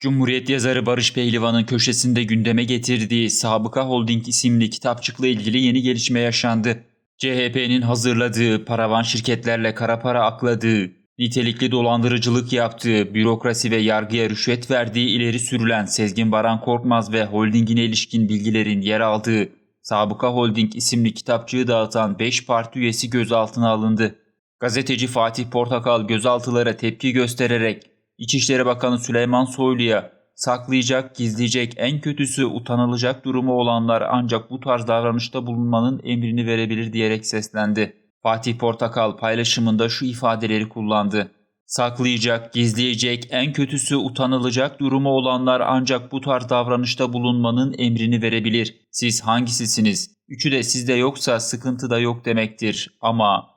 Cumhuriyet yazarı Barış Pehlivan'ın köşesinde gündeme getirdiği Sabıka Holding isimli kitapçıkla ilgili yeni gelişme yaşandı. CHP'nin hazırladığı, paravan şirketlerle kara para akladığı, nitelikli dolandırıcılık yaptığı, bürokrasi ve yargıya rüşvet verdiği ileri sürülen Sezgin Baran Korkmaz ve holdingine ilişkin bilgilerin yer aldığı Sabıka Holding isimli kitapçığı dağıtan 5 parti üyesi gözaltına alındı. Gazeteci Fatih Portakal gözaltılara tepki göstererek İçişleri Bakanı Süleyman Soylu'ya saklayacak, gizleyecek, en kötüsü utanılacak durumu olanlar ancak bu tarz davranışta bulunmanın emrini verebilir diyerek seslendi. Fatih Portakal paylaşımında şu ifadeleri kullandı. Saklayacak, gizleyecek, en kötüsü utanılacak durumu olanlar ancak bu tarz davranışta bulunmanın emrini verebilir. Siz hangisisiniz? Üçü de sizde yoksa sıkıntı da yok demektir. Ama